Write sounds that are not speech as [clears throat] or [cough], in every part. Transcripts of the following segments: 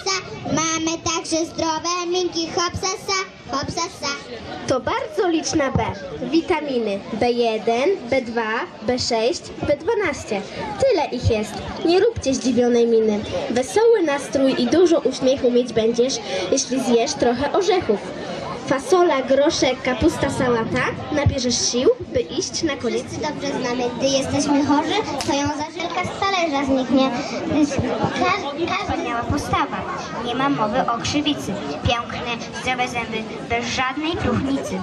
hopsasa. Mamy także zdrowe minki, hopsasa, hopsasa. To bardzo liczna B. Witaminy B1, B2, B6, B12. Tyle ich jest. Nie róbcie zdziwionej miny. Wesoły nastrój i dużo uśmiechu mieć będziesz, jeśli zjesz trochę orzechów. Fasola, groszek, kapusta, sałata. Nabierzesz sił, by iść na koniec. Wszyscy dobrze znamy, gdy jesteśmy chorzy, to ją zażylka z talerza zniknie. Ka- każda miała postawa. Nie ma mowy o krzywicy. Piękne, zdrowe zęby, bez żadnej próchnicy.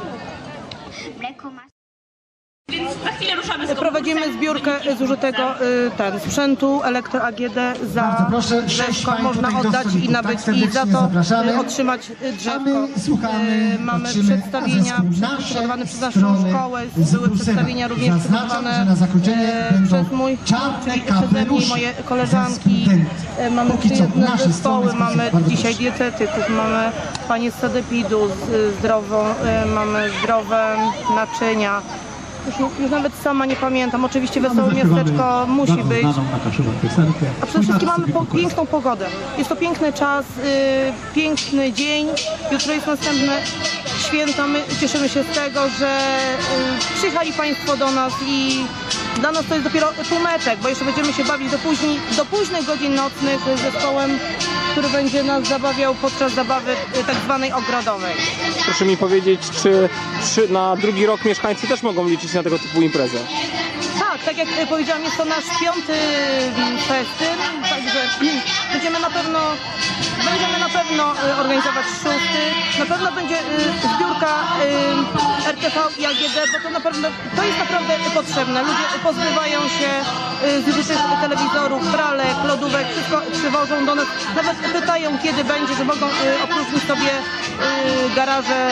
Mleko ma... Więc za chwilę ruszamy z Prowadzimy zbiórkę zużytego y, ten, sprzętu elektro AGD za proszę, drzewko można oddać i nabyć Tak i za to zapraszamy. y, otrzymać y, drzewko. A my słuchamy, Y, Mamy przedstawienia przygotowane przez naszą szkołę, były przedstawienia również przygotowane na zakończenie y, przez mój czyli przeze mnie i moje koleżanki. Mamy nasze zespoły, mamy dzisiaj dietetyków, mamy panie z sadepidu z, zdrową, y, mamy zdrowe naczynia. Już, już nawet sama nie pamiętam. Oczywiście wesołe miasteczko musi być. A przede wszystkim mamy po, piękną pogodę. Jest to piękny czas, y, piękny dzień. Jutro jest następne święto. My cieszymy się z tego, że y, przyjechali Państwo do nas i dla nas to jest dopiero półmeczek, bo jeszcze będziemy się bawić do, późni, do późnych godzin nocnych z zespołem, który będzie nas zabawiał podczas zabawy y, tak zwanej ogrodowej. Proszę mi powiedzieć, czy, czy na drugi rok mieszkańcy też mogą liczyć na tego typu imprezę? Tak, tak jak e, powiedziałam, jest to nasz piąty mm, festyn, także [clears throat] będziemy na pewno będziemy pewno e, organizować szósty. Na pewno będzie e, zbiórka e, RTV i AGD, bo to naprawdę to jest naprawdę potrzebne. Ludzie pozbywają się zużytych telewizorów, pralek, lodówek, wszystko przywożą do nas. Nawet pytają kiedy będzie, że mogą opróżnić sobie garaże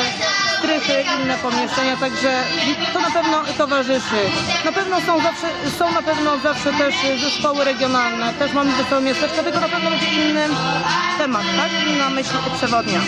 strychy, inne pomieszczenia, także to na pewno towarzyszy. Na pewno są zawsze, są na pewno zawsze też zespoły regionalne, też mamy wesołe miasteczko, tylko na pewno będzie inny temat, tak? Inna myśl przewodnia.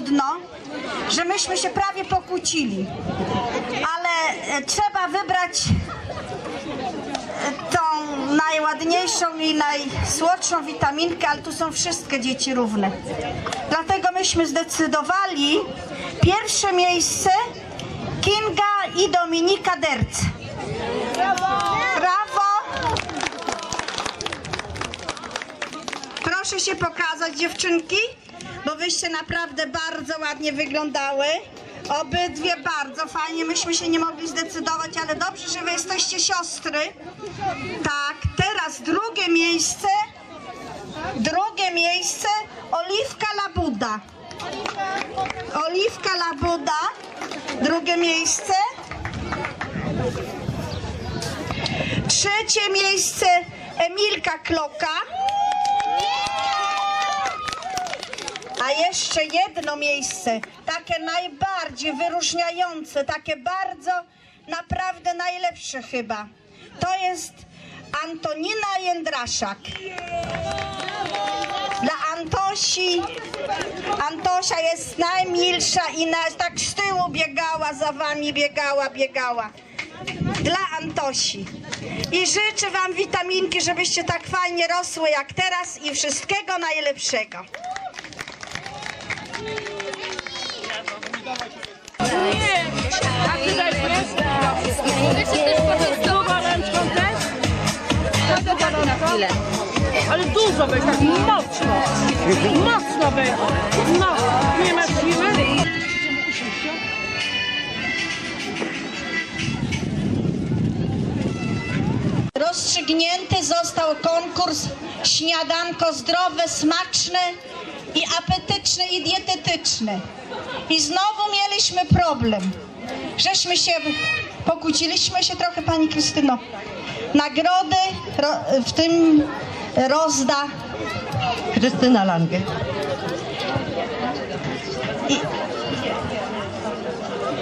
Trudno, że myśmy się prawie pokłócili. Ale e, trzeba wybrać e, tą najładniejszą i najsłodszą witaminkę, ale tu są wszystkie dzieci równe. Dlatego myśmy zdecydowali pierwsze miejsce Kinga i Dominika Derc. Brawo! Proszę się pokazać, dziewczynki, bo wyście naprawdę bardzo ładnie wyglądały. Obydwie bardzo fajnie. Myśmy się nie mogli zdecydować, ale dobrze, że wy jesteście siostry. Tak, teraz drugie miejsce. Drugie miejsce Oliwka Labuda. Oliwka Labuda. Drugie miejsce. Trzecie miejsce Emilka Kloka. A jeszcze jedno miejsce, takie najbardziej wyróżniające, takie bardzo, naprawdę najlepsze chyba. To jest Antonina Jędraszak. Dla Antosi, Antosia jest najmilsza i na, tak z tyłu biegała, za wami biegała, biegała. Dla Antosi. I życzę wam witaminki, żebyście tak fajnie rosły jak teraz i wszystkiego najlepszego. Ale dużo weź, tak mocno. Mocno weź. No, nie masz siły? Rozstrzygnięty został konkurs Śniadanko zdrowe, smaczne i apetyczny, i dietetyczny. I znowu mieliśmy problem. Żeśmy się, pokłóciliśmy się trochę, Pani Krystyno. Nagrody ro, w tym rozda Krystyna Lange.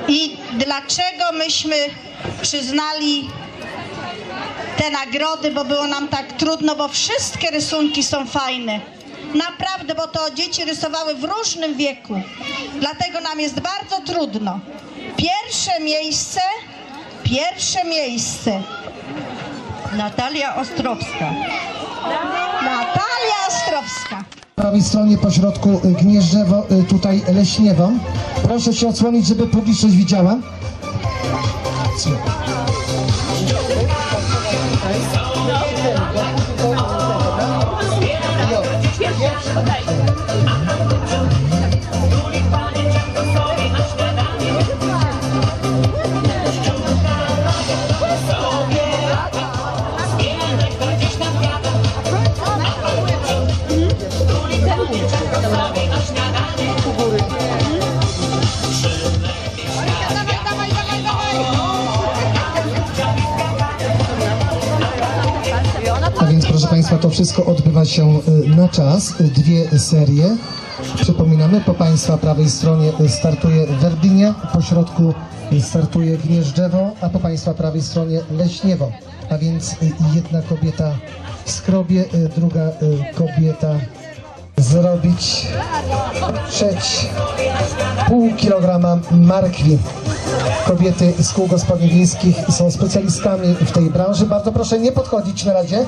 I dlaczego myśmy przyznali te nagrody, bo było nam tak trudno, bo wszystkie rysunki są fajne. Naprawdę, bo to dzieci rysowały w różnym wieku. Dlatego nam jest bardzo trudno. Pierwsze miejsce, pierwsze miejsce. Natalia Ostrowska. Natalia Ostrowska. Po prawej stronie po środku y, Gnieżdżewo, y, tutaj Leśniewo. Proszę się odsłonić, żeby publiczność widziała. Państwa, to wszystko odbywa się y, na czas. Dwie serie. Przypominamy, po Państwa prawej stronie y, startuje Werdynia, po środku y, startuje Gnieżdżewo, a po Państwa prawej stronie Leśniewo. A więc jedna kobieta skrobie, druga kobieta zrobić trzeć pół kilograma markwi. Kobiety z kół gospodyń wiejskich są specjalistami w tej branży. Bardzo proszę nie podchodzić na razie.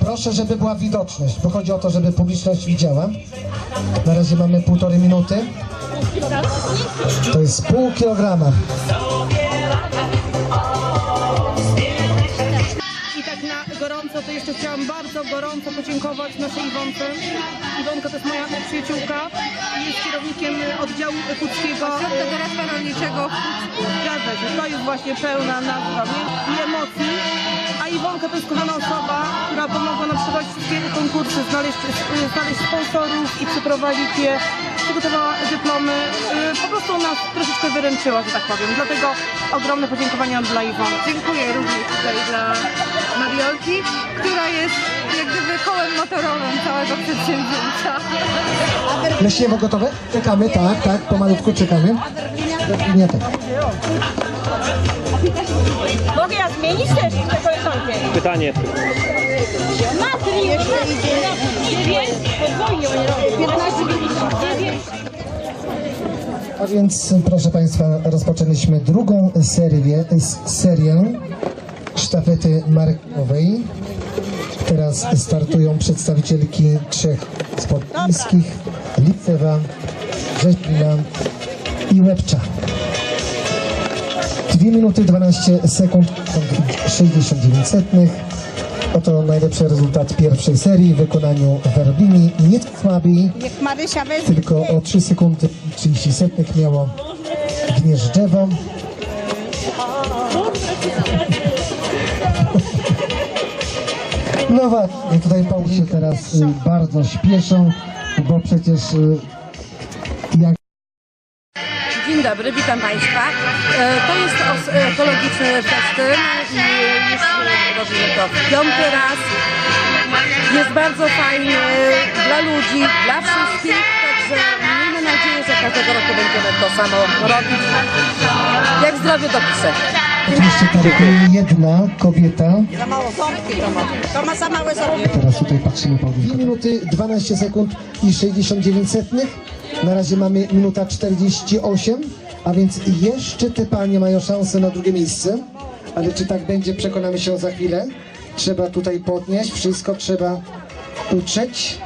Proszę, żeby była widoczność, bo chodzi o to, żeby publiczność widziała. Na razie mamy półtorej minuty. To jest pół kilograma. I tak na gorąco to jeszcze chciałam bardzo gorąco podziękować naszej Iwonce. Iwonka to jest moja przyjaciółka, jest kierownikiem oddziału łódzkiego. Ośrodka Doradztwa Rolniczego. Zgadza się, to jest właśnie pełna nazwa i emocji. A Iwonka to jest kochana osoba, która pomogła nam przeprowadzić wszystkie konkursy, znaleźć, znaleźć sponsorów i przeprowadzić je. Przygotowała dyplomy, y, po prostu nas troszeczkę wyręczyła, że tak powiem. Dlatego ogromne podziękowania dla Iwony. Dziękuję również tutaj dla Mariolki, która jest jak gdyby kołem motorowym całego przedsięwzięcia. Leśniewo gotowe? Czekamy, tak, tak, pomalutku czekamy. Werdynia tak. Mogę ja zmienić też te koleżanki? Pytanie. Matri, jeszcze idzie. Dziewięć, podwójnie oni robią. 15 dziewięć. A więc, proszę Państwa, rozpoczęliśmy drugą serię, serię sztafety markowej. Teraz startują przedstawicielki trzech sportowskich, Licewa, Rzeźbina i Łebcza. 2 minuty 12 sekund 69 setnych. Oto najlepszy rezultat pierwszej serii w wykonaniu Werbini. Nie słabiej, tylko o 3 sekundy 30 setnych miało Gnieżdżewo. No tutaj Pauli teraz y, bardzo śpieszą, bo przecież y, jak Dzień dobry, witam Państwa. E, To jest ekologiczny festyn i e, robimy to piąty raz. Jest bardzo fajny dla ludzi, dla wszystkich, także miejmy nadzieję, że każdego roku będziemy to samo robić. Jak zdrowie dopiszę. Oczywiście targuje jedna kobieta. Za mało ząbki to ma. To ma za małe ząbki. Teraz tutaj patrzymy po 2 minuty 12 sekund i 69 setnych. Na razie mamy minuta 48, a więc jeszcze te panie mają szansę na drugie miejsce. Ale czy tak będzie, przekonamy się za chwilę. Trzeba tutaj podnieść, wszystko trzeba utrzeć.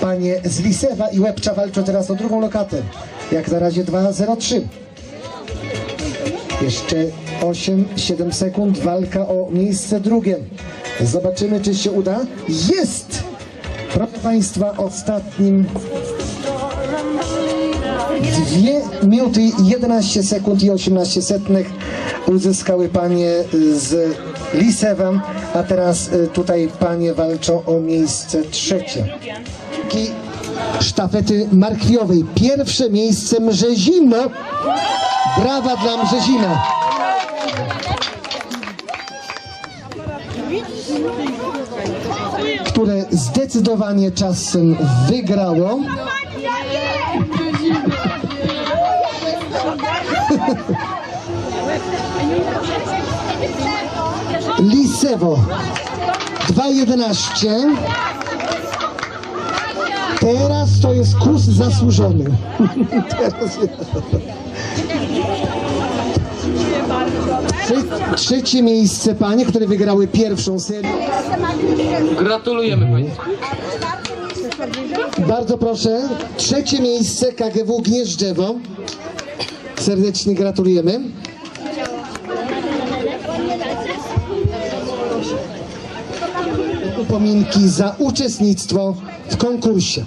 Panie z Lisewa i Łebcza walczą teraz o drugą lokatę. Jak na razie 2-0-3. Jeszcze 8-7 sekund, walka o miejsce drugie. Zobaczymy, czy się uda. Jest! Proszę Państwa, ostatnim 2 minuty 11 sekund i 18 setnych uzyskały panie z Lisewa, a teraz y, tutaj panie walczą o miejsce trzecie. Sztafety markwiowej. Pierwsze miejsce Mrzezino. Brawa dla Mrzezina. które zdecydowanie czasem wygrało. Lisewo 2.11 Teraz to jest kurs zasłużony. Teraz Trze- Trzecie miejsce panie, które wygrały pierwszą serię. Gratulujemy Państwu. Bardzo proszę. Trzecie miejsce KGW Gnieżdżewo. Serdecznie gratulujemy. Upominki za uczestnictwo w konkursie.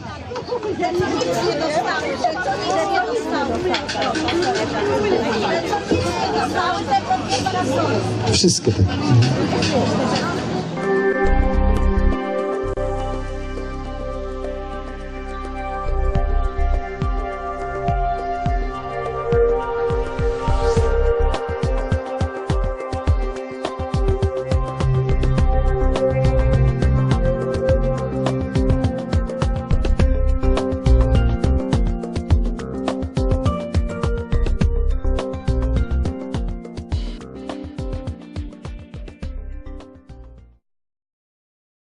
Wszystkie te.